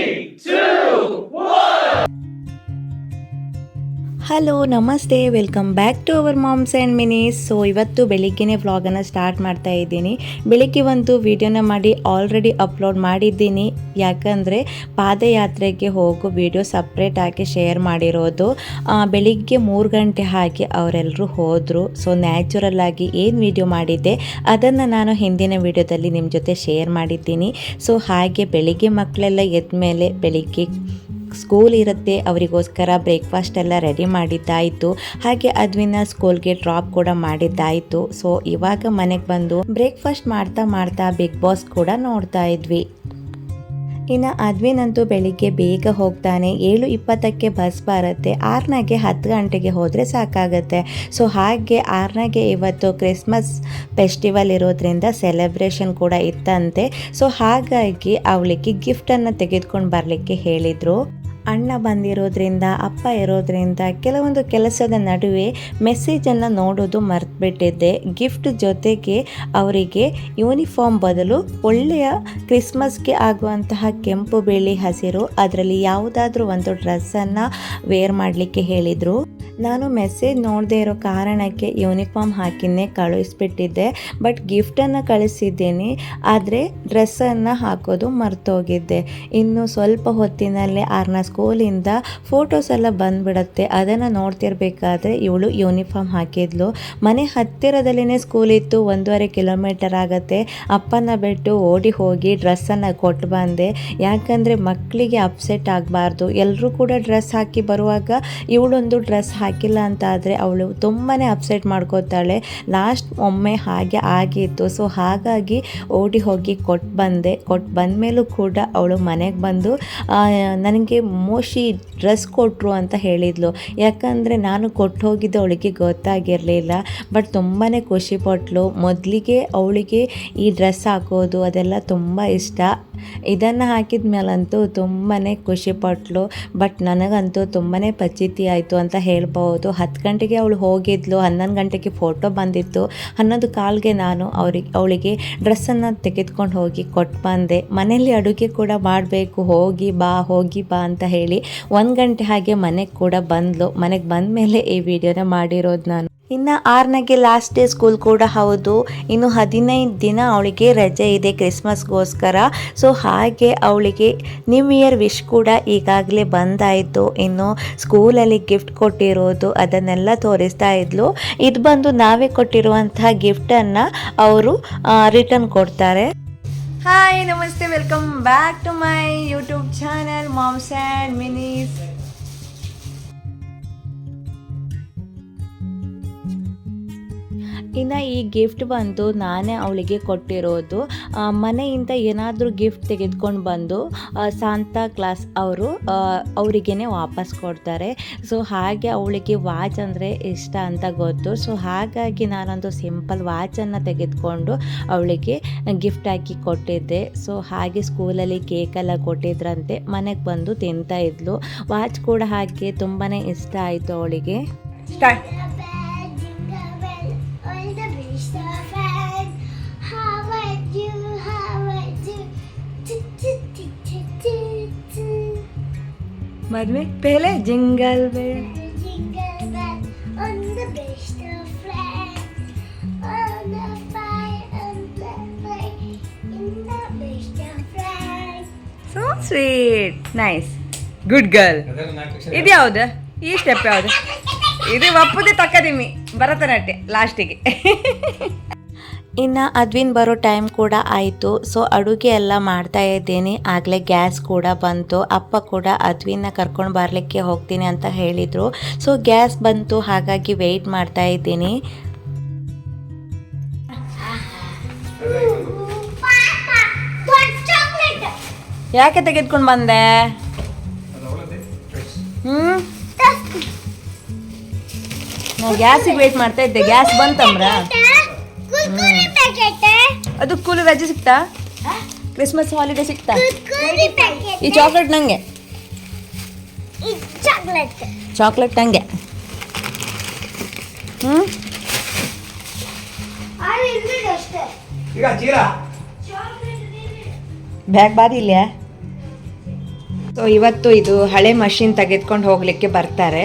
Three, two, one. Hello, ನಮಸ್ತೆ. Welcome back to our moms and minis. So ಇವತ್ತು ಬೆಳಿಗ್ಗೆನೇ ವ್ಲಾಗನ್ನು start ಮಾಡ್ತಾ ಇದ್ದೀನಿ. ಬೆಳಿಗ್ಗೆ ಒಂದು ವಿಡಿಯೋನ ಮಾಡಿ ಆಲ್ರೆಡಿ ಅಪ್ಲೋಡ್ ಮಾಡಿದ್ದೀನಿ. ಯಾಕಂದರೆ ಪಾದಯಾತ್ರೆಗೆ ಹೋಗೋ ವೀಡಿಯೋ ಸಪ್ರೇಟ್ ಆಗಿ ಶೇರ್ ಮಾಡಿರೋದು. ಬೆಳಿಗ್ಗೆ ಮೂರು ಗಂಟೆ ಹಾಗೆ ಅವರೆಲ್ಲರೂ ಹೋದರು. ಸೊ ನ್ಯಾಚುರಲ್ ಆಗಿ ಏನು ವಿಡಿಯೋ ಮಾಡಿದ್ದೆ, ಅದನ್ನು ನಾನು ಹಿಂದಿನ ವೀಡಿಯೋದಲ್ಲಿ ನಿಮ್ಮ ಜೊತೆ ಶೇರ್ ಮಾಡಿದ್ದೀನಿ. ಸೊ ಹಾಗೆ ಬೆಳಿಗ್ಗೆ ಮಕ್ಕಳೆಲ್ಲ ಎದ್ದ ಮೇಲೆ ಬೆಳಿಗ್ಗೆ ಸ್ಕೂಲ್ ಇರುತ್ತೆ, ಅವರಿಗೋಸ್ಕರ ಬ್ರೇಕ್ಫಾಸ್ಟ್ ಎಲ್ಲ ರೆಡಿ ಮಾಡಿದ್ದಾಯಿತು. ಹಾಗೆ ಅದ್ವಿನ ಸ್ಕೂಲ್ಗೆ ಡ್ರಾಪ್ ಕೂಡ ಮಾಡಿದ್ದಾಯಿತು. ಸೊ ಇವಾಗ ಮನೆಗೆ ಬಂದು ಬ್ರೇಕ್ಫಾಸ್ಟ್ ಮಾಡ್ತಾ ಮಾಡ್ತಾ ಬಿಗ್ ಬಾಸ್ ಕೂಡ ನೋಡ್ತಾ ಇದ್ವಿ. ಇನ್ನು ಅದ್ವಿನಂತೂ ಬೆಳಿಗ್ಗೆ ಬೇಗ ಹೋಗ್ತಾನೆ, ಏಳು ಇಪ್ಪತ್ತಕ್ಕೆ ಬಸ್ ಬರುತ್ತೆ, ಆರ್ನಾಗೆ ಹತ್ತು ಗಂಟೆಗೆ ಹೋದರೆ ಸಾಕಾಗುತ್ತೆ. ಸೊ ಹಾಗೆ ಆರ್ನಾಗೆ ಇವತ್ತು ಕ್ರಿಸ್ಮಸ್ ಫೆಸ್ಟಿವಲ್ ಇರೋದ್ರಿಂದ ಸೆಲೆಬ್ರೇಷನ್ ಕೂಡ ಇತ್ತಂತೆ. ಸೊ ಹಾಗಾಗಿ ಅವಳಿಗೆ ಗಿಫ್ಟನ್ನು ತೆಗೆದುಕೊಂಡು ಬರಲಿಕ್ಕೆ ಹೇಳಿದರು. ಅಣ್ಣ ಬಂದಿರೋದ್ರಿಂದ, ಅಪ್ಪ ಇರೋದ್ರಿಂದ ಕೆಲವೊಂದು ಕೆಲಸದ ನಡುವೆ ಮೆಸೇಜನ್ನು ನೋಡೋದು ಮರೆತುಬಿಟ್ಟಿದ್ದೆ. ಗಿಫ್ಟ್ ಜೊತೆಗೆ ಅವರಿಗೆ ಯೂನಿಫಾರ್ಮ್ ಬದಲು ಒಳ್ಳೆಯ ಕ್ರಿಸ್ಮಸ್ಗೆ ಆಗುವಂತಹ ಕೆಂಪು ಬಿಳಿ ಹಸಿರು, ಅದರಲ್ಲಿ ಯಾವುದಾದ್ರೂ ಒಂದು ಡ್ರೆಸ್ಸನ್ನು ವೇರ್ ಮಾಡಲಿಕ್ಕೆ ಹೇಳಿದರು. ನಾನು ಮೆಸೇಜ್ ನೋಡದೇ ಇರೋ ಕಾರಣಕ್ಕೆ ಯೂನಿಫಾರ್ಮ್ ಹಾಕಿನೇ ಕಳುಹಿಸ್ಬಿಟ್ಟಿದ್ದೆ. ಬಟ್ ಗಿಫ್ಟನ್ನು ಕಳಿಸಿದ್ದೀನಿ, ಆದರೆ ಡ್ರೆಸ್ಸನ್ನು ಹಾಕೋದು ಮರ್ತೋಗಿದ್ದೆ. ಇನ್ನು ಸ್ವಲ್ಪ ಹೊತ್ತಿನಲ್ಲೇ ಆರ್ನ ಸ್ಕೂಲಿಂದ ಫೋಟೋಸ್ ಎಲ್ಲ ಬಂದ್ಬಿಡುತ್ತೆ. ಅದನ್ನು ನೋಡ್ತಿರ್ಬೇಕಾದ್ರೆ ಇವಳು ಯೂನಿಫಾರ್ಮ್ ಹಾಕಿದ್ಲು. ಮನೆ ಹತ್ತಿರದಲ್ಲೇ ಸ್ಕೂಲ್ ಇತ್ತು, ಒಂದೂವರೆ ಕಿಲೋಮೀಟರ್ ಆಗುತ್ತೆ. ಅಪ್ಪನ ಬಿಟ್ಟು ಓಡಿ ಹೋಗಿ ಡ್ರೆಸ್ಸನ್ನು ಕೊಟ್ಟು ಬಂದೆ. ಯಾಕಂದರೆ ಮಕ್ಕಳಿಗೆ ಅಪ್ಸೆಟ್ ಆಗಬಾರ್ದು. ಎಲ್ಲರೂ ಕೂಡ ಡ್ರೆಸ್ ಹಾಕಿ ಬರುವಾಗ ಇವಳೊಂದು ಡ್ರೆಸ್ ಹಾಕಿಲ್ಲ ಅಂತ ಆದರೆ ಅವಳು ತುಂಬಾ ಅಪ್ಸೆಟ್ ಮಾಡ್ಕೋತಾಳೆ. ಲಾಸ್ಟ್ ಒಮ್ಮೆ ಹಾಗೆ ಆಗಿತ್ತು. ಸೊ ಹಾಗಾಗಿ ಓಡಿ ಹೋಗಿ ಕೊಟ್ಟು ಬಂದೆ. ಕೊಟ್ಟು ಬಂದಮೇಲೂ ಕೂಡ ಅವಳು ಮನೆಗೆ ಬಂದು ನನಗೆ ಮೋಶಿ ಡ್ರೆಸ್ ಕೊಟ್ಟರು ಅಂತ ಹೇಳಿದ್ಲು. ಯಾಕಂದರೆ ನಾನು ಕೊಟ್ಟು ಹೋಗಿದ್ದು ಅವಳಿಗೆ ಗೊತ್ತಾಗಿರಲಿಲ್ಲ. ಬಟ್ ತುಂಬಾ ಖುಷಿಪಟ್ಲು ಮೊದಲಿಗೆ ಅವಳಿಗೆ ಈ ಡ್ರೆಸ್ ಹಾಕೋದು ಅದೆಲ್ಲ ತುಂಬ ಇಷ್ಟ. ಇದನ್ನು ಹಾಕಿದ ಮೇಲಂತೂ ತುಂಬಾ ಖುಷಿಪಟ್ಲು ಬಟ್ ನನಗಂತೂ ತುಂಬಾ ಪಚಿತಿ ಆಯಿತು ಅಂತ ಹೇಳ್ಬೋದು ಹತ್ತು ಗಂಟೆಗೆ ಅವಳು ಹೋಗಿದ್ಲು. ಹನ್ನೊಂದು ಗಂಟೆಗೆ ಫೋಟೋ ಬಂದಿತ್ತು. ಹನ್ನೊಂದು ಕಾಲ್ಗೆ ನಾನು ಅವ್ರಿಗೆ, ಅವಳಿಗೆ ಡ್ರೆಸ್ಸನ್ನು ತೆಗೆದುಕೊಂಡು ಹೋಗಿ ಕೊಟ್ಟು ಬಂದೆ. ಮನೆಯಲ್ಲಿ ಅಡುಗೆ ಕೂಡ ಮಾಡಬೇಕು. ಹೋಗಿ ಬಾ ಹೋಗಿ ಬಾ ಅಂತ ಹೇಳಿ. ಒಂದು ಗಂಟೆ ಹಾಗೆ ಮನೆಗೆ ಕೂಡ ಬಂದ್ಲು. ಮನೆಗೆ ಬಂದ ಮೇಲೆ ಈ ವಿಡಿಯೋನ ಮಾಡಿರೋದು ನಾನು. ಇನ್ನು ಆರ್ನಾಗೆ ಲಾಸ್ಟ್ ಡೇ ಸ್ಕೂಲ್ ಕೂಡ ಹೌದು. ಇನ್ನು ಹದಿನೈದು ದಿನ ಅವಳಿಗೆ ರಜೆ ಇದೆ ಕ್ರಿಸ್ಮಸ್ಗೋಸ್ಕರ. ಸೊ ಹಾಗೆ ಅವಳಿಗೆ ನ್ಯೂ ಇಯರ್ ವಿಶ್ ಕೂಡ ಈಗಾಗಲೇ ಬಂದಾಯಿತು. ಇನ್ನು ಸ್ಕೂಲಲ್ಲಿ ಗಿಫ್ಟ್ ಕೊಟ್ಟಿರೋದು ಅದನ್ನೆಲ್ಲ ತೋರಿಸ್ತಾ ಇದ್ಲು. ಇದು ಬಂದು ನಾವೇ ಕೊಟ್ಟಿರುವಂತಹ ಗಿಫ್ಟನ್ನು ಅವರು ರಿಟರ್ನ್ ಕೊಡ್ತಾರೆ. ಹಾಯ್ ನಮಸ್ತೆ welcome back to my YouTube channel moms and minis ಇನ್ನು ಈ ಗಿಫ್ಟ್ ಬಂದು ನಾನೇ ಅವಳಿಗೆ ಕೊಟ್ಟಿರೋದು. ಮನೆಯಿಂದ ಏನಾದರೂ ಗಿಫ್ಟ್ ತೆಗೆದುಕೊಂಡು ಬಂದು ಸಾಂತಾ ಕ್ಲಾಸ್ ಅವರು ಅವರಿಗೇ ವಾಪಸ್ ಕೊಡ್ತಾರೆ. ಸೊ ಹಾಗೆ ಅವಳಿಗೆ ವಾಚ್ ಅಂದರೆ ಇಷ್ಟ ಅಂತ ಗೊತ್ತು. ಸೊ ಹಾಗಾಗಿ ನಾನೊಂದು ಸಿಂಪಲ್ ವಾಚನ್ನು ತೆಗೆದುಕೊಂಡು ಅವಳಿಗೆ ಗಿಫ್ಟ್ ಹಾಕಿ ಕೊಟ್ಟಿದ್ದೆ. ಸೊ ಹಾಗೆ ಸ್ಕೂಲಲ್ಲಿ ಕೇಕೆಲ್ಲ ಕೊಟ್ಟಿದ್ರಂತೆ. ಮನೆಗೆ ಬಂದು ತಿಂತಾ ಇದ್ಲು. ವಾಚ್ ಕೂಡ ಹಾಗೆ ತುಂಬಾ ಇಷ್ಟ ಆಯಿತು ಅವಳಿಗೆ. ಸ್ಟಾರ್ಟ್ ಮದ್ವೆ? ಪೆಹಲೆ? Jingle bell so sweet nice good girl ಇದು ಯಾವುದು? ಈ ಸ್ಟೆಪ್ ಯಾವುದು? ಇದು ಒಪ್ಪದೆ ತಕ್ಕದಿಮ್ಮಿ. ಭರತನಾಟ್ಯ ಲಾಸ್ಟಿಗೆ ಇನ್ನು ಅದ್ವಿನ್ ಬರೋ ಟೈಮ್ ಕೂಡ ಆಯಿತು. ಸೊ ಅಡುಗೆ ಎಲ್ಲ ಮಾಡ್ತಾ ಇದ್ದೀನಿ. ಆಗಲೇ ಗ್ಯಾಸ್ ಕೂಡ ಬಂತು. ಅಪ್ಪ ಕೂಡ ಅದ್ವಿನ ಕರ್ಕೊಂಡು ಬರಲಿಕ್ಕೆ ಹೋಗ್ತೀನಿ ಅಂತ ಹೇಳಿದರು. ಸೊ ಗ್ಯಾಸ್ ಬಂತು. ಹಾಗಾಗಿ ವೆಯ್ಟ್ ಮಾಡ್ತಾ ಇದ್ದೀನಿ. ಯಾಕೆ ತೆಗೆದುಕೊಂಡು ಬಂದೆ? ಹ್ಞೂ ನಾವು ಗ್ಯಾಸಿಗೆ ವೆಯ್ಟ್ ಮಾಡ್ತಾ ಇದ್ದೆ. ಗ್ಯಾಸ್ ಬಂತಮ್ರ ಅದು ಸ್ಕೂಲ್ ರಜೆ ಸಿಕ್ತಾ ಕ್ರಿಸ್ಮಸ್ ಹಾಲಿಡೇ ಸಿಕ್ತಾ ಈ ಚಾಕ್ಲೇಟ್ ನಂಗೆ. ಚಾಕ್ಲೇಟ್ ಚಾಕ್ಲೇಟ್ ನಂಗೆ. ಚೀಲ ಬ್ಯಾಗ್ ಬಾದಿ ಇಲ್ಲ ಸೊ ಇವತ್ತು ಇದು ಹಳೆ ಮಷಿನ್ ತೆಗೆದುಕೊಂಡು ಹೋಗಲಿಕ್ಕೆ ಬರ್ತಾರೆ.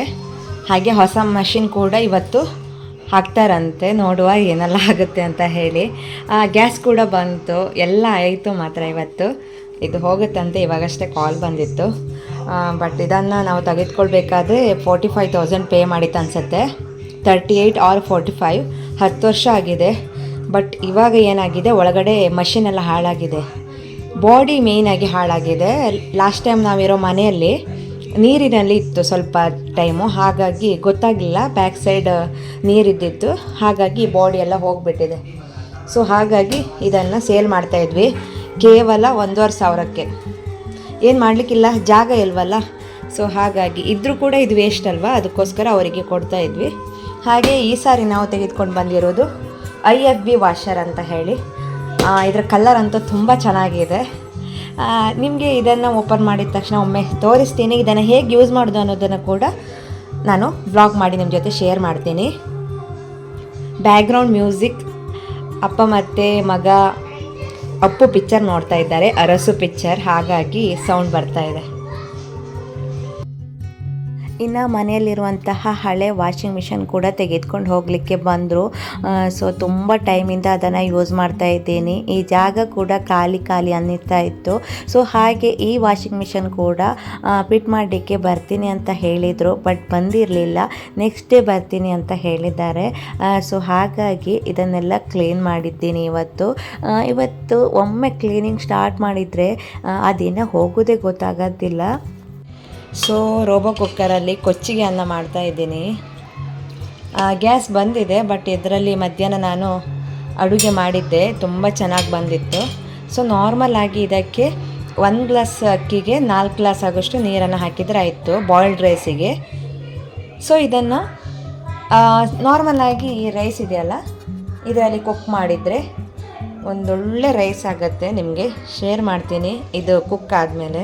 ಹಾಗೆ ಹೊಸ ಮಷಿನ್ ಕೂಡ ಇವತ್ತು ಹಾಕ್ತಾರಂತೆ, ನೋಡುವ ಏನೆಲ್ಲ ಆಗುತ್ತೆ ಅಂತ ಹೇಳಿ. ಗ್ಯಾಸ್ ಕೂಡ ಬಂತು, ಎಲ್ಲ ಆಯಿತು ಮಾತ್ರ ಇವತ್ತು. ಇದು ಹೋಗುತ್ತಂತೆ, ಇವಾಗಷ್ಟೇ ಕಾಲ್ ಬಂದಿತ್ತು. ಬಟ್ ಇದನ್ನು ನಾವು ತೆಗೆದುಕೊಳ್ಬೇಕಾದ್ರೆ ಫೋರ್ಟಿ ಫೈವ್ ತೌಸಂಡ್ ಪೇ ಮಾಡಿತ್ತು ಅನಿಸುತ್ತೆ. Thirty eight or forty five, ಹತ್ತು ವರ್ಷ ಆಗಿದೆ. ಬಟ್ ಇವಾಗ ಏನಾಗಿದೆ, ಒಳಗಡೆ ಮಷಿನ್ ಎಲ್ಲ ಹಾಳಾಗಿದೆ. ಬಾಡಿ ಮೇಯ್ನಾಗಿ ಹಾಳಾಗಿದೆ. ಲಾಸ್ಟ್ ಟೈಮ್ ನಾವಿರೋ ಮನೆಯಲ್ಲಿ ನೀರಿನಲ್ಲಿ ಇತ್ತು ಸ್ವಲ್ಪ ಟೈಮು ಹಾಗಾಗಿ ಗೊತ್ತಾಗಲಿಲ್ಲ. ಬ್ಯಾಕ್ ಸೈಡ್ ನೀರಿದ್ದಿತ್ತು. ಹಾಗಾಗಿ ಬಾಡಿ ಎಲ್ಲ ಹೋಗಿಬಿಟ್ಟಿದೆ. ಸೊ ಹಾಗಾಗಿ ಇದನ್ನು ಸೇಲ್ ಮಾಡ್ತಾಯಿದ್ವಿ ಕೇವಲ ಒಂದೂವರೆ ಸಾವಿರಕ್ಕೆ. ಏನು ಮಾಡಲಿಕ್ಕಿಲ್ಲ? ಜಾಗ ಇಲ್ವಲ್ಲ? ಸೊ ಹಾಗಾಗಿ ಇದ್ದರೂ ಕೂಡ ಇದು ವೇಸ್ಟ್ ಅಲ್ವಾ? ಅದಕ್ಕೋಸ್ಕರ ಅವರಿಗೆ ಕೊಡ್ತಾ ಇದ್ವಿ. ಹಾಗೆ ಈ ಸಾರಿ ನಾವು ತೆಗೆದುಕೊಂಡು ಬಂದಿರೋದು ಐ ಎಫ್ ಬಿ ವಾಷರ್ ಅಂತ ಹೇಳಿ. ಇದರ ಕಲರ್ ಅಂತೂ ತುಂಬ ಚೆನ್ನಾಗಿದೆ. ನಿಮಗೆ ಇದನ್ನು ಓಪನ್ ಮಾಡಿದ ತಕ್ಷಣ ಒಮ್ಮೆ ತೋರಿಸ್ತೀನಿ. ಇದನ್ನು ಹೇಗೆ ಯೂಸ್ ಮಾಡೋದು ಅನ್ನೋದನ್ನು ಕೂಡ ನಾನು ಬ್ಲಾಗ್ ಮಾಡಿ ನಿಮ್ಮ ಜೊತೆ ಶೇರ್ ಮಾಡ್ತೀನಿ. ಬ್ಯಾಕ್ಗ್ರೌಂಡ್ ಮ್ಯೂಸಿಕ್ ಅಪ್ಪ ಮತ್ತು ಮಗ, ಅಪ್ಪು ಪಿಕ್ಚರ್ ನೋಡ್ತಾ ಇದ್ದಾರೆ, ಅರಸು ಪಿಕ್ಚರ್ ಹಾಗಾಗಿ ಸೌಂಡ್ ಬರ್ತಾ ಇದೆ. ಇನ್ನು ಮನೆಯಲ್ಲಿರುವಂತಹ ಹಳೆ ವಾಷಿಂಗ್ ಮಿಷಿನ್ ಕೂಡ ತೆಗೆದುಕೊಂಡು ಹೋಗಲಿಕ್ಕೆ ಬಂದರು. ಸೊ ತುಂಬ ಟೈಮಿಂದ ಅದನ್ನು ಯೂಸ್ ಮಾಡ್ತಾ ಇದ್ದೀನಿ. ಈ ಜಾಗ ಕೂಡ ಖಾಲಿ ಖಾಲಿ ಅನ್ನಿಸ್ತಾ ಇತ್ತು. ಸೊ ಹಾಗೆ ಈ ವಾಷಿಂಗ್ ಮಿಷಿನ್ ಕೂಡ ಫಿಟ್ ಮಾಡಲಿಕ್ಕೆ ಬರ್ತೀನಿ ಅಂತ ಹೇಳಿದರು ಬಟ್ ಬಂದಿರಲಿಲ್ಲ. ನೆಕ್ಸ್ಟ್ ಡೇ ಬರ್ತೀನಿ ಅಂತ ಹೇಳಿದ್ದಾರೆ. ಸೊ ಹಾಗಾಗಿ ಇದನ್ನೆಲ್ಲ ಕ್ಲೀನ್ ಮಾಡಿದ್ದೀನಿ ಇವತ್ತು. ಇವತ್ತು ಒಮ್ಮೆ ಕ್ಲೀನಿಂಗ್ ಸ್ಟಾರ್ಟ್ ಮಾಡಿದರೆ, ಆ ಹೋಗೋದೇ ಗೊತ್ತಾಗೋದಿಲ್ಲ. ಸೊ ರೋಬೋ ಕುಕ್ಕರಲ್ಲಿ ಕೊಚ್ಚಿಗೆ ಅನ್ನ ಮಾಡ್ತಾ ಇದ್ದೀನಿ. ಗ್ಯಾಸ್ ಬಂದಿದೆ ಬಟ್ ಇದರಲ್ಲಿ ಮಧ್ಯಾಹ್ನ ನಾನು ಅಡುಗೆ ಮಾಡಿದ್ದೆ. ತುಂಬ ಚೆನ್ನಾಗಿ ಬಂದಿತ್ತು. ಸೊ ನಾರ್ಮಲ್ ಆಗಿ ಇದಕ್ಕೆ ಒಂದು ಗ್ಲಾಸ್ ಅಕ್ಕಿಗೆ ನಾಲ್ಕು ಗ್ಲಾಸ್ ಆಗೋಷ್ಟು ನೀರನ್ನು ಹಾಕಿದರೆ ಆಯಿತು ಬಾಯ್ಲ್ಡ್ ರೈಸಿಗೆ ಸೊ ಇದನ್ನು ನಾರ್ಮಲಾಗಿ ಈ ರೈಸ್ ಇದೆಯಲ್ಲ, ಇದರಲ್ಲಿ ಕುಕ್ ಮಾಡಿದರೆ ಒಂದೊಳ್ಳೆ ರೈಸ್ ಆಗುತ್ತೆ. ನಿಮಗೆ ಶೇರ್ ಮಾಡ್ತೀನಿ. ಇದು ಕುಕ್ ಆದಮೇಲೆ.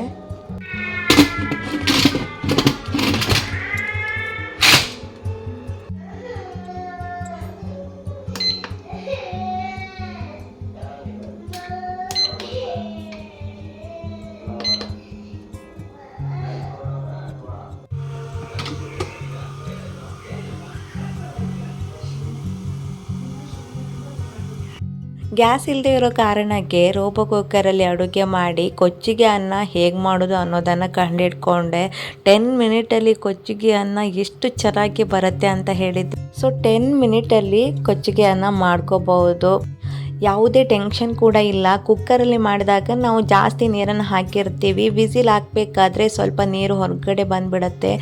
ಗ್ಯಾಸ್ ಇಲ್ಲದೆ ಇರೋ ಕಾರಣಕ್ಕೆ ರೋಬೋ ಕುಕ್ಕರಲ್ಲಿ ಅಡುಗೆ ಮಾಡಿ ಕೊಚ್ಚಿಗೆ ಅನ್ನ ಹೇಗೆ ಮಾಡೋದು ಅನ್ನೋದನ್ನು ಕಂಡಿಡ್ಕೊಂಡೆ. ಟೆನ್ ಮಿನಿಟಲ್ಲಿ ಕೊಚ್ಚಿಗೆ ಅನ್ನ ಎಷ್ಟು ಚೆನ್ನಾಗಿ ಬರುತ್ತೆ ಅಂತ ಹೇಳಿದ್ದೆ ಸೊ, ಟೆನ್ ಮಿನಿಟಲ್ಲಿ ಕೊಚ್ಚಿಗೆ ಅನ್ನ ಮಾಡ್ಕೋಬಹುದು. ಯಾವುದೇ ಟೆನ್ಷನ್ ಕೂಡ ಇಲ್ಲ. ಕುಕ್ಕರಲ್ಲಿ ಮಾಡಿದಾಗ ನಾವು ಜಾಸ್ತಿ ನೀರನ್ನು ಹಾಕಿರ್ತೀವಿ. ವಿಸಿಲ್ ಹಾಕಬೇಕಾದ್ರೆ ಸ್ವಲ್ಪ ನೀರು ಹೊರಗಡೆ ಬಂದುಬಿಡತ್ತೆ.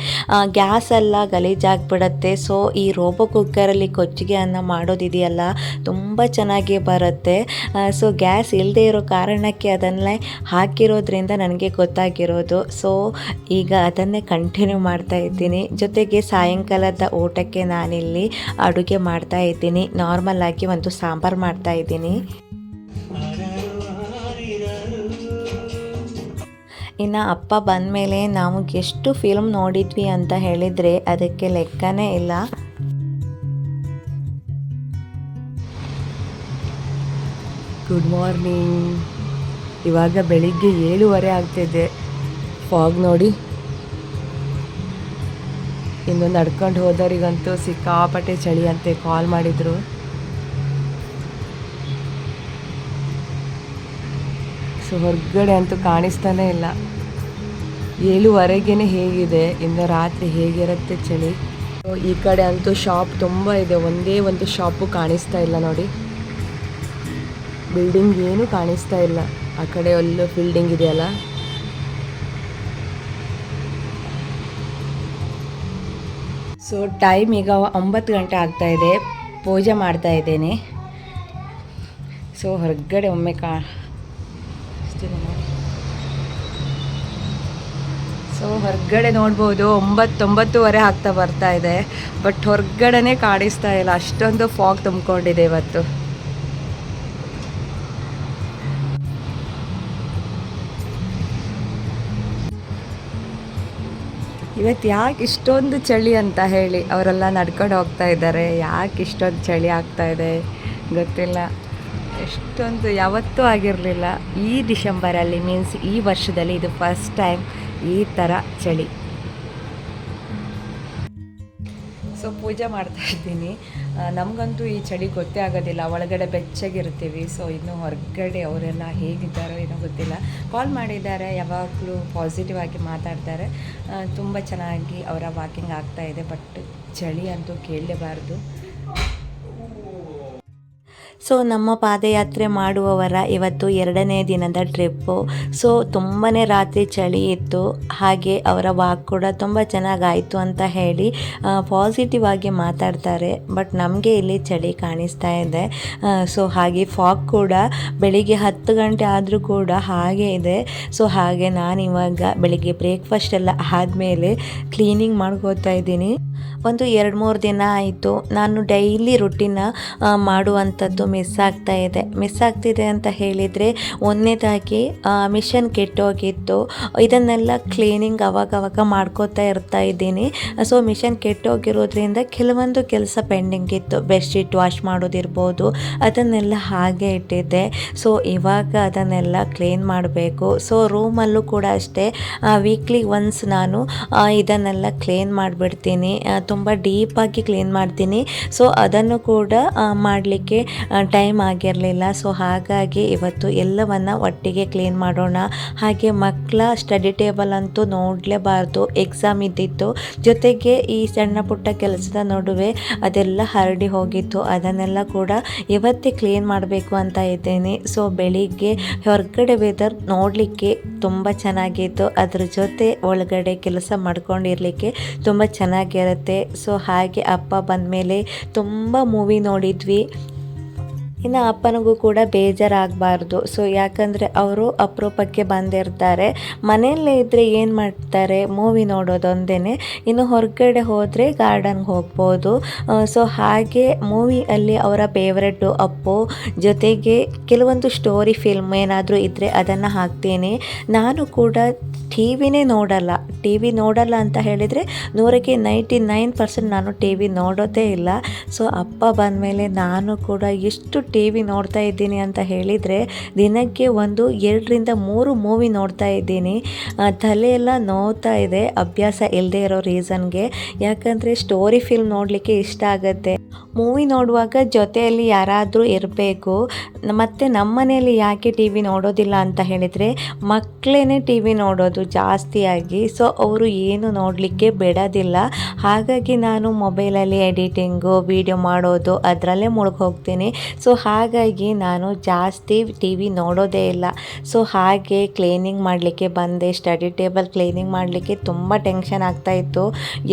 ಗ್ಯಾಸ್ ಎಲ್ಲ ಗಲೀಜಾಗಿಬಿಡತ್ತೆ ಸೊ ಈ ರೋಬೋ ಕುಕ್ಕರಲ್ಲಿ ಕೊಚ್ಚಿಗೆ ಅನ್ನ ಮಾಡೋದಿದೆಯಲ್ಲ, ತುಂಬ ಚೆನ್ನಾಗಿ ಬರುತ್ತೆ. ಸೊ ಗ್ಯಾಸ್ ಇಲ್ಲದೆ ಇರೋ ಕಾರಣಕ್ಕೆ ಅದನ್ನೇ ಹಾಕಿರೋದ್ರಿಂದ ನನಗೆ ಗೊತ್ತಾಗಿರೋದು. ಸೊ ಈಗ ಅದನ್ನೇ ಕಂಟಿನ್ಯೂ ಮಾಡ್ತಾ ಇದ್ದೀನಿ. ಜೊತೆಗೆ ಸಾಯಂಕಾಲದ ಊಟಕ್ಕೆ ನಾನಿಲ್ಲಿ ಅಡುಗೆ ಮಾಡ್ತಾ ಇದ್ದೀನಿ. ನಾರ್ಮಲ್ ಆಗಿ ಒಂದು ಸಾಂಬಾರು ಮಾಡ್ತಾ ಇದ್ದೀನಿ. ಇನ್ನು ಅಪ್ಪ ಬಂದ ಮೇಲೆ ನಾವು ಎಷ್ಟು ಫಿಲ್ಮ್ ನೋಡಿದ್ವಿ ಅಂತ ಹೇಳಿದರೆ ಅದಕ್ಕೆ ಲೆಕ್ಕನೇ ಇಲ್ಲ. ಗುಡ್ ಮಾರ್ನಿಂಗ್ ಇವಾಗ ಬೆಳಿಗ್ಗೆ ಏಳುವರೆ ಆಗ್ತಿದೆ. ಫಾಗ್ ನೋಡಿ. ಇನ್ನು ನಡ್ಕೊಂಡು ಹೋದವರಿಗಂತೂ ಸಿಕ್ಕಾಪಟ್ಟೆ ಚಳಿ ಅಂತೆ ಕಾಲ್ ಮಾಡಿದರು. ಸೊ ಹೊರಗಡೆ ಅಂತೂ ಕಾಣಿಸ್ತಾನೇ ಇಲ್ಲ. ಏಳುವರೆಗೇ ಹೇಗಿದೆ, ಇನ್ನು ರಾತ್ರಿ ಹೇಗಿರುತ್ತೆ ಚಳಿ? ಈ ಕಡೆ ಅಂತೂ ಶಾಪ್ ತುಂಬ ಇದೆ, ಒಂದೇ ಒಂದು ಶಾಪು ಕಾಣಿಸ್ತಾ ಇಲ್ಲ ನೋಡಿ. ಬಿಲ್ಡಿಂಗ್ ಏನೂ ಕಾಣಿಸ್ತಾ ಇಲ್ಲ. ಆ ಕಡೆ ಅಲ್ಲೂ ಬಿಲ್ಡಿಂಗ್ ಇದೆಯಲ್ಲ? ಸೊ ಟೈಮ್ ಈಗ ಒಂಬತ್ತು ಗಂಟೆ ಆಗ್ತಾ ಇದೆ. ಪೂಜೆ ಮಾಡ್ತಾ ಇದ್ದೇನೆ. ಸೊ ಹೊರಗಡೆ ಒಮ್ಮೆ ಕಾ ಸೊ ಹೊರಗಡೆ ನೋಡ್ಬೋದು, ಒಂಬತ್ತೊಂಬತ್ತುವರೆ ಆಗ್ತಾ ಬರ್ತಾ ಇದೆ. ಬಟ್ ಹೊರಗಡೆನೇ ಕಾಣಿಸ್ತಾ ಇಲ್ಲ. ಅಷ್ಟೊಂದು ಫಾಗ್ ತುಂಬಿಕೊಂಡಿದೆ ಇವತ್ತು. ಇವತ್ತು ಯಾಕೆ ಇಷ್ಟೊಂದು ಚಳಿ ಅಂತ ಹೇಳಿ ಅವರೆಲ್ಲ ನಡ್ಕೊಂಡು ಹೋಗ್ತಾ ಇದ್ದಾರೆ. ಯಾಕೆ ಇಷ್ಟೊಂದು ಚಳಿ ಆಗ್ತಾ ಇದೆ ಗೊತ್ತಿಲ್ಲ. ಎಷ್ಟೊಂದು ಯಾವತ್ತೂ ಆಗಿರಲಿಲ್ಲ. ಈ ಡಿಸೆಂಬರಲ್ಲಿ ಮೀನ್ಸ್ ಈ ವರ್ಷದಲ್ಲಿ ಇದು ಫಸ್ಟ್ ಟೈಮ್ ಈ ಥರ ಚಳಿ. ಸೊ ಪೂಜೆ ಮಾಡ್ತಾ ಇದ್ದೀನಿ. ನಮಗಂತೂ ಈ ಚಳಿ ಗೊತ್ತೇ ಆಗೋದಿಲ್ಲ. ಒಳಗಡೆ ಬೆಚ್ಚಗಿರ್ತೀವಿ. ಸೊ ಇನ್ನು ಹೊರಗಡೆ ಅವರೆಲ್ಲ ಹೇಗಿದ್ದಾರೋ ಏನೋ ಗೊತ್ತಿಲ್ಲ. ಕಾಲ್ ಮಾಡಿದ್ದಾರೆ. ಯಾವಾಗಲೂ ಪಾಸಿಟಿವ್ ಆಗಿ ಮಾತಾಡ್ತಾರೆ. ತುಂಬ ಚೆನ್ನಾಗಿ ಅವರ ವಾಕಿಂಗ್ ಆಗ್ತಾ ಇದೆ. ಬಟ್ ಚಳಿ ಅಂತೂ ಕೇಳಲೇಬಾರ್ದು. ಸೊ ನಮ್ಮ ಪಾದಯಾತ್ರೆ ಮಾಡುವವರ ಇವತ್ತು ಎರಡನೇ ದಿನದ ಟ್ರಿಪ್ಪು ಸೊ ತುಂಬಾ ರಾತ್ರಿ ಚಳಿ ಇತ್ತು. ಹಾಗೆ ಅವರ ವಾಕ್ ಕೂಡ ತುಂಬ ಚೆನ್ನಾಗಾಯಿತು ಅಂತ ಹೇಳಿ ಪಾಸಿಟಿವ್ ಆಗಿ ಮಾತಾಡ್ತಾರೆ. ಬಟ್ ನಮಗೆ ಇಲ್ಲಿ ಚಳಿ ಕಾಣಿಸ್ತಾ ಇದೆ. ಸೊ ಹಾಗೆ ಫಾಗ್ ಕೂಡ ಬೆಳಿಗ್ಗೆ ಹತ್ತು ಗಂಟೆ ಆದರೂ ಕೂಡ ಹಾಗೆ ಇದೆ. ಸೊ ಹಾಗೆ ನಾನು ಇವಾಗ ಬೆಳಿಗ್ಗೆ ಬ್ರೇಕ್ಫಾಸ್ಟ್ ಎಲ್ಲ ಆದಮೇಲೆ ಕ್ಲೀನಿಂಗ್ ಮಾಡ್ಕೋತಾ ಇದ್ದೀನಿ. ಒಂದು ಎರಡು ಮೂರು ದಿನ ಆಯಿತು. ನಾನು ಡೈಲಿ ರುಟೀನ ಮಾಡುವಂಥದ್ದು ಮಿಸ್ ಆಗ್ತಾ ಇದೆ. ಮಿಸ್ ಆಗ್ತಿದೆ ಅಂತ ಹೇಳಿದರೆ ಒಂದನೇದಾಗಿ ಮಿಷನ್ ಕೆಟ್ಟೋಗಿತ್ತು. ಇದನ್ನೆಲ್ಲ ಕ್ಲೀನಿಂಗ್ ಅವಾಗವಾಗ ಮಾಡ್ಕೋತಾ ಇರ್ತಾ ಇದ್ದೀನಿ. ಸೊ, ಮಿಷನ್ ಕೆಟ್ಟೋಗಿರೋದ್ರಿಂದ ಕೆಲವೊಂದು ಕೆಲಸ ಪೆಂಡಿಂಗ್ ಇತ್ತು ಬೆಡ್ಶೀಟ್ ವಾಶ್ ಮಾಡೋದಿರ್ಬೋದು, ಅದನ್ನೆಲ್ಲ ಹಾಗೆ ಇಟ್ಟಿದ್ದೆ. ಸೊ, ಇವಾಗ ಅದನ್ನೆಲ್ಲ ಕ್ಲೀನ್ ಮಾಡಬೇಕು. ಸೊ, ರೂಮಲ್ಲೂ ಕೂಡ ಅಷ್ಟೇ ವೀಕ್ಲಿ ಒನ್ಸ್ ನಾನು ಇದನ್ನೆಲ್ಲ ಕ್ಲೀನ್ ಮಾಡಿಬಿಡ್ತೀನಿ. ತುಂಬ ಡೀಪಾಗಿ ಕ್ಲೀನ್ ಮಾಡ್ತೀನಿ. ಸೊ ಅದನ್ನು ಕೂಡ ಮಾಡಲಿಕ್ಕೆ ಟೈಮ್ ಆಗಿರಲಿಲ್ಲ. ಸೊ ಹಾಗಾಗಿ ಇವತ್ತು ಎಲ್ಲವನ್ನು ಒಟ್ಟಿಗೆ ಕ್ಲೀನ್ ಮಾಡೋಣ. ಹಾಗೆ ಮಕ್ಕಳ ಸ್ಟಡಿ ಟೇಬಲ್ ಅಂತೂ ನೋಡಲೇಬಾರ್ದು. ಎಕ್ಸಾಮ್ ಇದ್ದಿತ್ತು. ಜೊತೆಗೆ ಈ ಸಣ್ಣ ಪುಟ್ಟ ಕೆಲಸದ ನಡುವೆ ಅದೆಲ್ಲ ಹರಡಿ ಹೋಗಿತ್ತು. ಅದನ್ನೆಲ್ಲ ಕೂಡ ಇವತ್ತೇ ಕ್ಲೀನ್ ಮಾಡಬೇಕು ಅಂತ ಇದ್ದೀನಿ. ಸೊ ಬೆಳಿಗ್ಗೆ ಹೊರಗಡೆ ವೆದರ್ ನೋಡಲಿಕ್ಕೆ ತುಂಬ ಚೆನ್ನಾಗಿತ್ತು. ಅದ್ರ ಜೊತೆ ಒಳಗಡೆ ಕೆಲಸ ಮಾಡ್ಕೊಂಡಿರಲಿಕ್ಕೆ ತುಂಬ ಚೆನ್ನಾಗಿರುತ್ತೆ. ಸೊ ಹಾಗೆ ಅಪ್ಪ ಬಂದ ಮೇಲೆ ತುಂಬ ಮೂವಿ ನೋಡಿದ್ವಿ. ಇನ್ನು ಅಪ್ಪನಿಗೂ ಕೂಡ ಬೇಜಾರಾಗಬಾರ್ದು. ಸೊ ಯಾಕಂದರೆ ಅವರು ಅಪರೂಪಕ್ಕೆ ಬಂದಿರ್ತಾರೆ. ಮನೆಯಲ್ಲೇ ಇದ್ದರೆ ಏನು ಮಾಡ್ತಾರೆ? ಮೂವಿ ನೋಡೋದೊಂದೇ ಇನ್ನು ಹೊರಗಡೆ ಹೋದರೆ ಗಾರ್ಡನ್ಗೆ ಹೋಗ್ಬೋದು. ಸೊ ಹಾಗೆ ಮೂವಿಯಲ್ಲಿ ಅವರ ಫೇವ್ರೆಟ್ಟು ಅಪ್ಪು. ಜೊತೆಗೆ ಕೆಲವೊಂದು ಸ್ಟೋರಿ ಫಿಲ್ಮ್ ಏನಾದರೂ ಇದ್ದರೆ ಅದನ್ನು ಹಾಕ್ತೀನಿ. ನಾನು ಕೂಡ ಟಿ ವಿನೇ ನೋಡಲ್ಲ. ಟಿ ವಿ ನೋಡಲ್ಲ ಅಂತ ಹೇಳಿದರೆ ನೂರಕ್ಕೆ ನೈಂಟಿ ನೈನ್ ಪರ್ಸೆಂಟ್ ನಾನು ಟಿ ವಿ ನೋಡೋದೇ ಇಲ್ಲ. ಸೊ, ಅಪ್ಪ ಬಂದ ಮೇಲೆ ನಾನು ಕೂಡ ಎಷ್ಟು ಟಿ ವಿ ನೋಡ್ತಾ ಇದ್ದೀನಿ ಅಂತ ಹೇಳಿದರೆ ದಿನಕ್ಕೆ ಒಂದು ಎರಡರಿಂದ ಮೂರು ಮೂವಿ ನೋಡ್ತಾ ಇದ್ದೀನಿ. ತಲೆಯೆಲ್ಲ ನೋವ್ತಾ ಇದೆ, ಅಭ್ಯಾಸ ಇಲ್ಲದೆ ಇರೋ ರೀಸನ್ಗೆ. ಯಾಕಂದರೆ ಸ್ಟೋರಿ ಫಿಲ್ಮ್ ನೋಡಲಿಕ್ಕೆ ಇಷ್ಟ ಆಗುತ್ತೆ. ಮೂವಿ ನೋಡುವಾಗ ಜೊತೆಯಲ್ಲಿ ಯಾರಾದರೂ ಇರಬೇಕು. ಮತ್ತು ನಮ್ಮನೆಯಲ್ಲಿ ಯಾಕೆ ಟಿ ವಿ ನೋಡೋದಿಲ್ಲ ಅಂತ ಹೇಳಿದರೆ ಮಕ್ಕಳೇ ಟಿ ವಿ ನೋಡೋದು ಜಾಸ್ತಿಯಾಗಿ. ಸೊ ಅವರು ಏನು ನೋಡಲಿಕ್ಕೆ ಬಿಡೋದಿಲ್ಲ. ಹಾಗಾಗಿ ನಾನು ಮೊಬೈಲಲ್ಲಿ ಎಡಿಟಿಂಗು, ವೀಡಿಯೋ ಮಾಡೋದು ಅದರಲ್ಲೇ ಮುಳುಗೋಗ್ತೀನಿ ಸೊ ಹಾಗಾಗಿ ನಾನು ಜಾಸ್ತಿ ಟಿ ವಿ ನೋಡೋದೇ ಇಲ್ಲ. ಸೊ ಹಾಗೆ ಕ್ಲೀನಿಂಗ್ ಮಾಡಲಿಕ್ಕೆ ಬಂದೆ. ಸ್ಟಡಿ ಟೇಬಲ್ ಕ್ಲೀನಿಂಗ್ ಮಾಡಲಿಕ್ಕೆ ತುಂಬ ಟೆನ್ಷನ್ ಆಗ್ತಾಯಿತ್ತು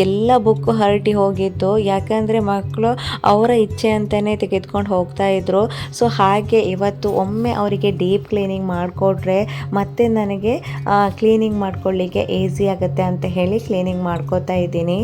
ಎಲ್ಲ ಬುಕ್ಕು ಹರಟಿ ಹೋಗಿತ್ತು. ಯಾಕಂದರೆ ಮಕ್ಕಳು ಅವರ ಇಚ್ಛೆ ಅಂತಲೇ ತೆಗೆದುಕೊಂಡು ಹೋಗ್ತಾ ಇದ್ರು. ಸೊ ಹಾಗೆ ಇವತ್ತು ಒಮ್ಮೆ ಅವರಿಗೆ ಡೀಪ್ ಕ್ಲೀನಿಂಗ್ ಮಾಡಿಕೊಟ್ರೆ ಮತ್ತೆ ನನಗೆ ಕ್ಲೀನಿಂಗ್ ಮಾಡ್ಕೊಳ್ಳಿಕ್ಕೆ ಈಸಿ ಆಗುತ್ತೆ. ಅಂತ ಹೇಳಿ ಕ್ಲೀನಿಂಗ್ ಮಾಡ್ಕೋತಾ ಇದ್ದೀನಿ.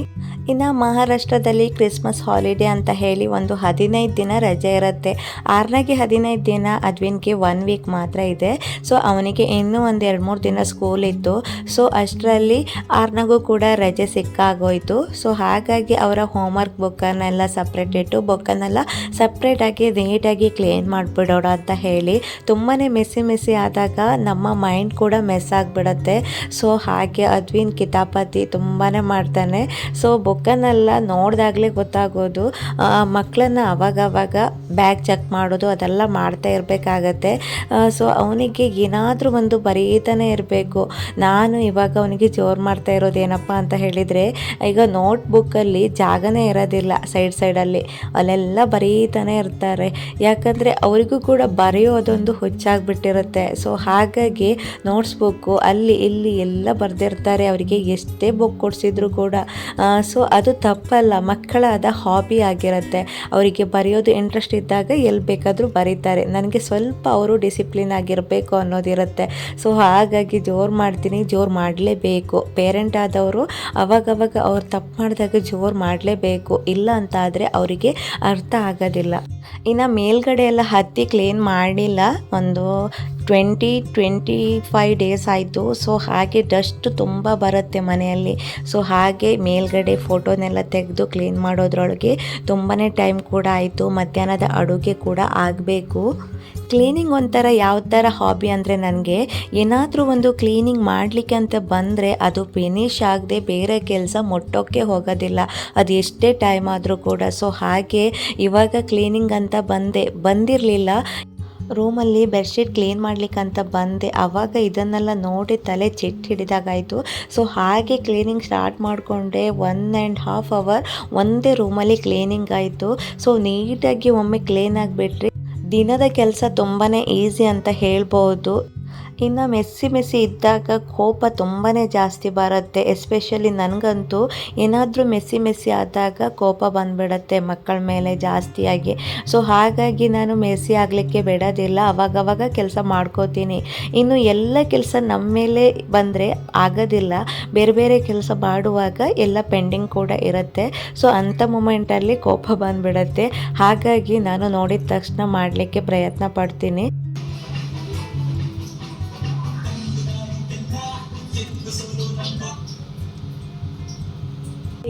ಇನ್ನು ಮಹಾರಾಷ್ಟ್ರದಲ್ಲಿ ಕ್ರಿಸ್ಮಸ್ ಹಾಲಿಡೇ ಅಂತ ಹೇಳಿ ಒಂದು ಹದಿನೈದು ದಿನ ರಜೆ ಇರುತ್ತೆ. ಆರನೇಗೆ ಹದಿನೈದು ದಿನ ಅದ್ವಿನ್ಗೆ ಒನ್ ವೀಕ್ ಮಾತ್ರ ಇದೆ. ಸೊ ಅವನಿಗೆ ಇನ್ನೂ ಒಂದು ಎರಡು ಮೂರು ದಿನ ಸ್ಕೂಲ್ ಇತ್ತು. ಸೊ ಅಷ್ಟರಲ್ಲಿ ಆರ್ನಾಗೂ ಕೂಡ ರಜೆ ಸಿಕ್ಕಾಗೋಯಿತು. ಸೊ ಹಾಗಾಗಿ ಅವರ ಹೋಮ್ವರ್ಕ್ ಬುಕ್ಕನ್ನೆಲ್ಲ ಸಪ್ರೇಟ್ ಇಟ್ಟು ಬುಕ್ಕನ್ನೆಲ್ಲ ಸಪ್ರೇಟಾಗಿ ನೀಟಾಗಿ ಕ್ಲೀನ್ ಮಾಡಿಬಿಡೋಣ ಅಂತ ಹೇಳಿ. ತುಂಬಾ ಮೆಸ್ಸಿ ಮೆಸ್ಸಿ ಆದಾಗ ನಮ್ಮ ಮೈಂಡ್ ಕೂಡ ಮೆಸ್ ಆಗಿಬಿಡತ್ತೆ. ಸೊ ಹಾಗೆ ಅದ್ವಿನ್ ಕಿತಾಪತಿ ತುಂಬಾ ಮಾಡ್ತಾನೆ. ಸೊ ಬುಕ್ಕನ್ನೆಲ್ಲ ನೋಡಿದಾಗಲೇ ಗೊತ್ತಾಗೋದು ಮಕ್ಕಳನ್ನು ಅವಾಗವಾಗ ಬ್ಯಾಗ್ ಚೆಕ್ ಮಾಡೋದು, ಅದೆಲ್ಲ ಮಾಡ್ತಾ ಇರಬೇಕಾಗತ್ತೆ. ಸೊ ಅವನಿಗೆ ಏನಾದರೂ ಒಂದು ಬರೀತಾನೆ ಇರಬೇಕು. ನಾನು ಇವಾಗ ಅವನಿಗೆ ಜೋರು ಮಾಡ್ತಾ ಇರೋದು ಏನಪ್ಪ ಅಂತ ಹೇಳಿದರೆ, ಈಗ ನೋಟ್ಬುಕ್ಕಲ್ಲಿ ಜಾಗನೇ ಇರೋದಿಲ್ಲ ಸೈಡ್ ಸೈಡಲ್ಲಿ. ಅಲ್ಲೆಲ್ಲ ಬರೀತಾನೆ ಇರ್ತಾರೆ. ಯಾಕಂದರೆ ಅವರಿಗೂ ಕೂಡ ಬರೆಯೋದೊಂದು ಹುಚ್ಚಾಗ್ಬಿಟ್ಟಿರುತ್ತೆ. ಸೊ ಹಾಗಾಗಿ ನೋಟ್ಸ್ ಬುಕ್ಕು ಅಲ್ಲಿ, ಇಲ್ಲಿ ಎಲ್ಲ ಬರೆದಿರ್ತಾರೆ. ಅವರಿಗೆ ಎಷ್ಟೇ ಬುಕ್ ಕೊಡಿಸಿದ್ರು ಕೂಡ ಸೊ ಅದು ತಪ್ಪಲ್ಲ. ಮಕ್ಕಳ ಅದ ಹಾಬಿ ಆಗಿರುತ್ತೆ. ಅವರಿಗೆ ಬರೆಯೋದು ಇಂಟ್ರೆಸ್ಟ್ ಇದ್ದಾಗ ಎಲ್ಲಿ ಬೇಕಾದರೂ ಬರೀತಾರೆ. ನನಗೆ ಸ್ವಲ್ಪ ಅವರು ಡಿಸಿಪ್ಲಿನ್ ಆಗಿರಬೇಕು ಅನ್ನೋದಿರುತ್ತೆ ಸೊ ಹಾಗಾಗಿ ಜೋರು ಮಾಡ್ತೀನಿ, ಜೋರು ಮಾಡಲೇಬೇಕು. ಪೇರೆಂಟ್ ಆದವರು ಅವಾಗವಾಗ ಅವ್ರು ತಪ್ಪು ಮಾಡಿದಾಗ ಜೋರು ಮಾಡಲೇಬೇಕು. ಇಲ್ಲ ಅಂತ ಆದರೆ ಅವರಿಗೆ ಅರ್ಥ ಆಗೋದಿಲ್ಲ. ಇನ್ನು ಮೇಲ್ಗಡೆ ಎಲ್ಲ ಹತ್ತಿ ಕ್ಲೀನ್ ಮಾಡಿಲ್ಲ. ಒಂದು ಟ್ವೆಂಟಿ ಟ್ವೆಂಟಿ ಫೈವ್ ಡೇಸ್ ಆಯಿತು. ಸೊ ಹಾಗೆ ಡಸ್ಟ್ ತುಂಬ ಬರುತ್ತೆ ಮನೆಯಲ್ಲಿ. ಸೊ ಹಾಗೆ ಮೇಲ್ಗಡೆ ಫೋಟೋನೆಲ್ಲ ತೆಗೆದು ಕ್ಲೀನ್ ಮಾಡೋದ್ರೊಳಗೆ ತುಂಬಾ ಟೈಮ್ ಕೂಡ ಆಯಿತು. ಮಧ್ಯಾಹ್ನದ ಅಡುಗೆ ಕೂಡ ಆಗಬೇಕು. ಕ್ಲೀನಿಂಗ್ ಒಂಥರ ಯಾವ ಥರ ಹಾಬಿ ಅಂದರೆ ನನಗೆ ಏನಾದರೂ ಒಂದು ಕ್ಲೀನಿಂಗ್ ಮಾಡಲಿಕ್ಕೆ ಅಂತ ಬಂದರೆ ಅದು ಫಿನಿಶ್ ಆಗದೆ ಬೇರೆ ಕೆಲಸ ಮುಟ್ಟೋಕ್ಕೆ ಹೋಗೋದಿಲ್ಲ. ಅದು ಎಷ್ಟೇ ಟೈಮ್ ಆದರೂ ಕೂಡ. ಸೊ ಹಾಗೆ ಇವಾಗ ಕ್ಲೀನಿಂಗ್ ಅಂತ ಬಂದೆ, ಬಂದಿರಲಿಲ್ಲ. ರೂಮಲ್ಲಿ ಬೆಡ್ಶೀಟ್ ಕ್ಲೀನ್ ಮಾಡ್ಲಿಕ್ಕಂತ ಬಂದೆ. ಅವಾಗ ಇದನ್ನೆಲ್ಲ ನೋಡಿ ತಲೆ ಚಿಟ್ಟು ಹಿಡಿದಾಗಾಯಿತು. ಸೊ, ಹಾಗೆ ಕ್ಲೀನಿಂಗ್ ಸ್ಟಾರ್ಟ್ ಮಾಡಿಕೊಂಡೆ. ಒನ್ ಆ್ಯಂಡ್ ಹಾಫ್ ಅವರ್ ಒಂದೇ ರೂಮಲ್ಲಿ ಕ್ಲೀನಿಂಗ್ ಆಯಿತು. ಸೊ, ನೀಟಾಗಿ ಒಮ್ಮೆ ಕ್ಲೀನ್ ಆಗಿಬಿಟ್ರಿ. ದಿನದ ಕೆಲಸ ತುಂಬಾ ಈಸಿ ಅಂತ ಹೇಳ್ಬೋದು. ಇನ್ನು ಮೆಸ್ಸಿ ಮೆಸ್ಸಿ ಇದ್ದಾಗ ಕೋಪ ತುಂಬಾ ಜಾಸ್ತಿ ಬರುತ್ತೆ. ಎಸ್ಪೆಷಲಿ ನನಗಂತೂ ಏನಾದರೂ ಮೆಸ್ಸಿ ಮೆಸ್ಸಿ ಆದಾಗ ಕೋಪ ಬಂದ್ಬಿಡತ್ತೆ ಮಕ್ಕಳ ಮೇಲೆ ಜಾಸ್ತಿಯಾಗಿ. ಸೊ ಹಾಗಾಗಿ ನಾನು ಮೆಸ್ಸಿ ಆಗಲಿಕ್ಕೆ ಬಿಡೋದಿಲ್ಲ. ಅವಾಗವಾಗ ಕೆಲಸ ಮಾಡ್ಕೋತೀನಿ. ಇನ್ನು ಎಲ್ಲ ಕೆಲಸ ನಮ್ಮ ಮೇಲೆ ಬಂದರೆ ಆಗೋದಿಲ್ಲ. ಬೇರೆ ಬೇರೆ ಕೆಲಸ ಮಾಡುವಾಗ ಎಲ್ಲ ಪೆಂಡಿಂಗ್ ಕೂಡ ಇರುತ್ತೆ. ಸೊ ಅಂಥ ಮೂಮೆಂಟಲ್ಲಿ ಕೋಪ ಬಂದ್ಬಿಡತ್ತೆ. ಹಾಗಾಗಿ ನಾನು ನೋಡಿದ ತಕ್ಷಣ ಮಾಡಲಿಕ್ಕೆ ಪ್ರಯತ್ನ ಪಡ್ತೀನಿ.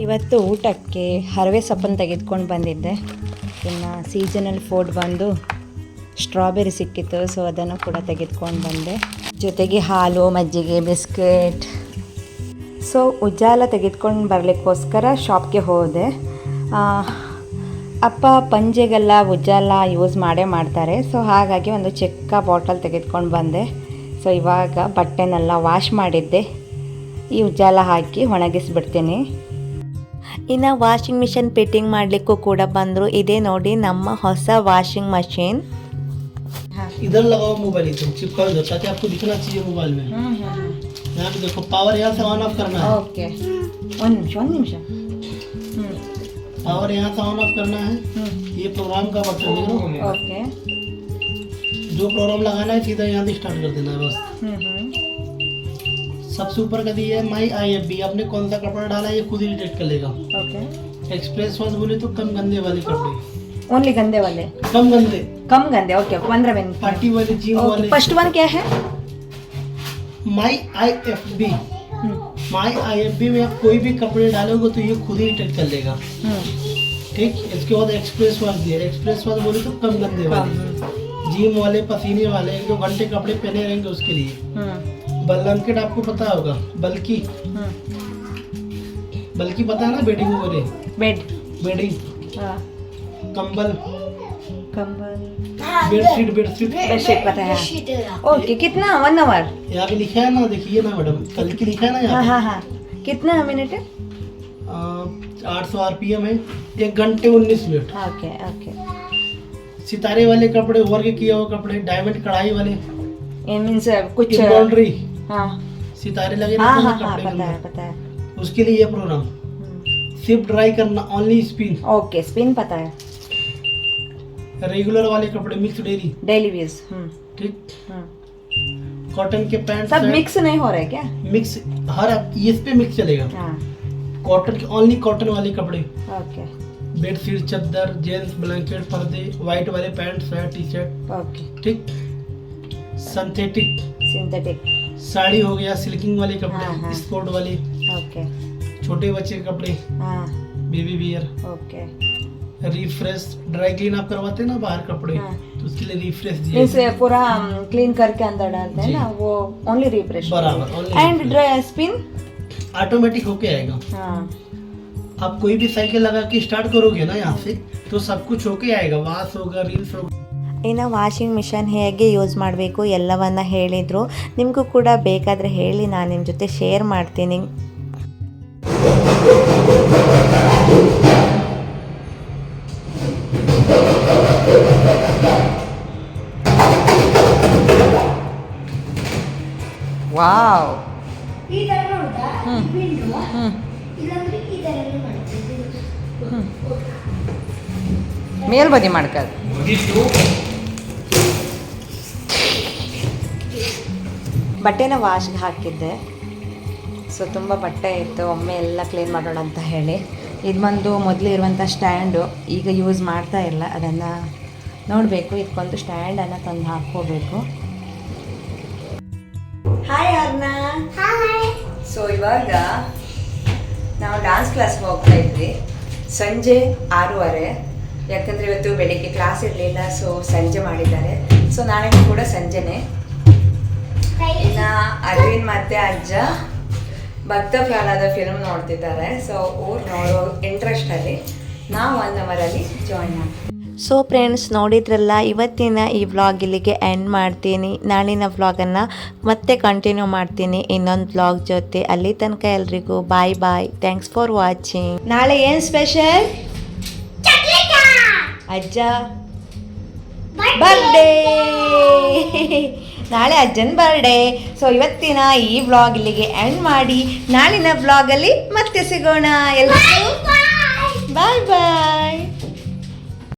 ಇವತ್ತು ಊಟಕ್ಕೆ ಹರವೆ ಸೊಪ್ಪನ್ನು ತೆಗೆದುಕೊಂಡು ಬಂದಿದ್ದೆ. ಇನ್ನು ಸೀಸನಲ್ ಫುಡ್ ಬಂದು ಸ್ಟ್ರಾಬೆರಿ ಸಿಕ್ಕಿತ್ತು ಸೊ ಅದನ್ನು ಕೂಡ ತೆಗೆದುಕೊಂಡು ಬಂದೆ. ಜೊತೆಗೆ ಹಾಲು, ಮಜ್ಜಿಗೆ, ಬಿಸ್ಕೆಟ್. ಸೊ ಉಜ್ಜಾಲ ತೆಗೆದುಕೊಂಡು ಬರಲಿಕ್ಕೋಸ್ಕರ ಶಾಪ್ಗೆ ಹೋದೆ. ಅಪ್ಪ ಪಂಜೆಗೆಲ್ಲ ಉಜ್ಜಾಲ ಯೂಸ್ ಮಾಡೇ ಮಾಡ್ತಾರೆ. ಸೊ ಹಾಗಾಗಿ ಒಂದು ಚಿಕ್ಕ ಬಾಟಲ್ ತೆಗೆದುಕೊಂಡು ಬಂದೆ. ಸೊ ಇವಾಗ ಬಟ್ಟೆನೆಲ್ಲ ವಾಶ್ ಮಾಡಿದ್ದೆ. ಈ ಉಜ್ಜಾಲ ಹಾಕಿ ಒಣಗಿಸ್ಬಿಡ್ತೀನಿ. ಇನ್ನು ವಾಷಿಂಗ್ ಮಿಷಿನ್ ಫಿಟ್ಟಿಂಗ್ ಮಾಡಲಿಕ್ಕೂ ಕೂಡ ಬಂದರು ಇದೇ ನೋಡಿ ನಮ್ಮ ಹೊಸ ವಾಷಿಂಗ್ ಮಷೀನ್ इधर लगाओ मोबाइल इधर चिपका दो ताकि आपको दिखना चाहिए मोबाइल में यहाँ पे देखो पावर यहाँ से ऑन ऑफ करना है ಓಕೆ ಒಂದು ನಿಮಿಷ ಒಂದು ನಿಮಿಷ ಹ್ಞೂ पावर यहाँ से ऑन ऑफ करना है ಹ್ಞೂ ये प्रोग्राम का बटन है ना ಓಕೆ जो प्रोग्राम लगाना है सीधा यहाँ से स्टार्ट कर देना है बस हम्म हम्म सबसे ऊपर का दिया है माई आई एफ़ बी। आपने कौन सा कपड़ा डाला है ये खुद ही डिटेक्ट कर लेगा। ओके। एक्सप्रेस वाश बोले तो कम गंदे वाले कपड़े। ओनली गंदे वाले? कम गंदे। कम गंदे ओके पंद्रह मिनट। पार्टी वाले जीम वाले। फ़र्स्ट वन क्या है? My I F B my I F B में आप कोई भी कपड़े डालोगे तो ये खुद ही डिटेक्ट कर लेगा। हम्म। ठीक? इसके बाद एक्सप्रेस वाश दिया एक्सप्रेस वाश बोले तो कम गंदे वाले। जिम वाले पसीने वाले एक दो घंटे कपड़े पहने रहेंगे उसके लिए। हम्म। ब्लैंकेट आपको पता होगा बल्कि। हम्म बल्कि पता है ना बेडिंग वगैरह बेड। बेडिंग। हाँ। कंबल। कंबल। Bedsheet bedsheet. बेडशीट पता है। ओके कितना? One hour. यहाँ पे लिखा है ना देखिए ना मैडम कल की लिखा है ना हाँ यहाँ हाँ हाँ। कितना मिनट? है आठ सौ आर पी एम है एक घंटे उन्नीस मिनट। Okay okay. सितारे वाले कपड़े वर्क किया हुआ कपड़े डायमंड कढ़ाई वाले। ये मीन्स कुछ एम्ब्रॉयडरी। हाँ। सितारे लगे हाँ हाँ हाँ पता है पता है। उसके लिए ये प्रोग्राम हम्म, सिर्फ़ ड्राई करना ओनली स्पिन ओके स्पिन पता है। रेगुलर वाले कपड़े मिक्स डेली डेली हम्म। ठीक? हम्म। कॉटन के पैंट सब मिक्स नहीं हो रहा है क्या? मिक्स हर इस पे मिक्स चलेगा। हाँ। कॉटन के ओनली कॉटन वाले कपड़े। ओके बेडशीट चादर जेंट्स ब्लैंकेट पर्दे वाइट वाले pant shirt T shirt okay ठीक? सिंथेटिक सिंथेटिक साड़ी हो गया सिल्किंग वाले हाँ, हाँ। कपड़े स्पोर्ट वाले ओके। छोटे बच्चे के कपड़े हाँ। Baby wear okay. Refresh dry clean आप करवाते हैं ना बाहर कपड़े हाँ। तो उसके लिए रिफ्रेश दिए। पूरा क्लीन करके अंदर डालते हैं ना वो ओनली रिफ्रेश बराबर, एंड ड्राई स्पिन ऑटोमेटिक होके आएगा। हाँ। आप कोई भी साइकिल लगा के स्टार्ट करोगे ना यहाँ से तो सब कुछ होके आएगा वास होगा रील्स होगा। ಇನ್ನು ವಾಷಿಂಗ್ ಮಿಷನ್ ಹೇಗೆ ಯೂಸ್ ಮಾಡಬೇಕು ಎಲ್ಲವನ್ನು ಹೇಳಿದರು. ನಿಮಗೂ ಕೂಡ ಬೇಕಾದರೆ ಹೇಳಿ ನಾನು ನಿಮ್ಮ ಜೊತೆ ಶೇರ್ ಮಾಡ್ತೀನಿ. ವಾವ್. ಈ ತರ ನೋಡುದಾ? ಹ್ಮ್. ವಿಂಡೋ ಹ್ಮ್. ಇಲ್ಲಾಂದ್ರೆ ಈ ತರ ಮಾಡ್ತೀವಿ. ಮೇಲ್ಬದಿ ಮಾಡ್ಕಲ್ ಬಟ್ಟೆನ ವಾಶ್ಗೆ ಹಾಕಿದ್ದೆ. ಸೊ ತುಂಬ ಬಟ್ಟೆ ಇತ್ತು. ಒಮ್ಮೆ ಎಲ್ಲ ಕ್ಲೀನ್ ಮಾಡೋಣ ಅಂತ ಹೇಳಿ. ಇದು ಬಂದು ಮೊದಲು ಇರುವಂಥ ಸ್ಟ್ಯಾಂಡು ಈಗ ಯೂಸ್ ಮಾಡ್ತಾ ಇಲ್ಲ. ಅದನ್ನು ನೋಡಬೇಕು. ಇದಕ್ಕೊಂದು ಸ್ಟ್ಯಾಂಡನ್ನು ತಂದು ಹಾಕ್ಕೋಬೇಕು. ಹಾಯ್ ಅರ್ನಾ ಸೊ ಇವಾಗ ನಾವು ಡ್ಯಾನ್ಸ್ ಕ್ಲಾಸ್ಗೆ ಹೋಗ್ತಾ ಇದ್ವಿ. ಸಂಜೆ ಆರೂವರೆ. ಯಾಕಂದರೆ ಇವತ್ತು ಬೆಳಿಗ್ಗೆ ಕ್ಲಾಸ್ ಇರಲಿಲ್ಲ ಸೊ ಸಂಜೆ ಮಾಡಿದ್ದಾರೆ. ಸೊ ನಾಳೆ ಕೂಡ ಸಂಜೆನೇ. ಇನ್ನು ಅರವಿಂದ್ ಮತ್ತೆ ಅಜ್ಜ ಭಕ್ತ ಪ್ರಹ್ಲಾದ ಫಿಲ್ಮ್ ನೋಡ್ತಿದ್ದಾರೆ. ಸೊ ಅವ್ರು ನೋಡೋ ಇಂಟ್ರೆಸ್ಟಲ್ಲಿ ನಾವು ಒನ್ ಅವರಲ್ಲಿ ಜಾಯಿನ್ ಮಾಡ್ತೀವಿ ಸೊ ಫ್ರೆಂಡ್ಸ್ ನೋಡಿದ್ರಲ್ಲ ಇವತ್ತಿನ ಈ ವ್ಲಾಗ್ ಇಲ್ಲಿಗೆ ಎಂಡ್ ಮಾಡ್ತೀನಿ. ನಾಳಿನ ವ್ಲಾಗನ್ನು ಮತ್ತೆ ಕಂಟಿನ್ಯೂ ಮಾಡ್ತೀನಿ. ಇನ್ನೊಂದು ವ್ಲಾಗ್ ಜೊತೆ. ಅಲ್ಲಿ ತನಕ ಎಲ್ರಿಗೂ bye bye thanks for watching ನಾಳೆ ಏನು ಸ್ಪೆಷಲ್ ಅಜ್ಜ ಬರ್ಡೇ ನಾಳೆ ಅಜ್ಜನ ಬರ್ಡೇ ಸೊ ಇವತ್ತಿನ ಈ ವ್ಲಾಗ್ ಇಲ್ಲಿಗೆ ಎಂಡ್ ಮಾಡಿ. ನಾಳಿನ ವ್ಲಾಗಲ್ಲಿ ಮತ್ತೆ ಸಿಗೋಣ. ಎಲ್ಲರೂ ಬಾಯ್ ಬಾಯ್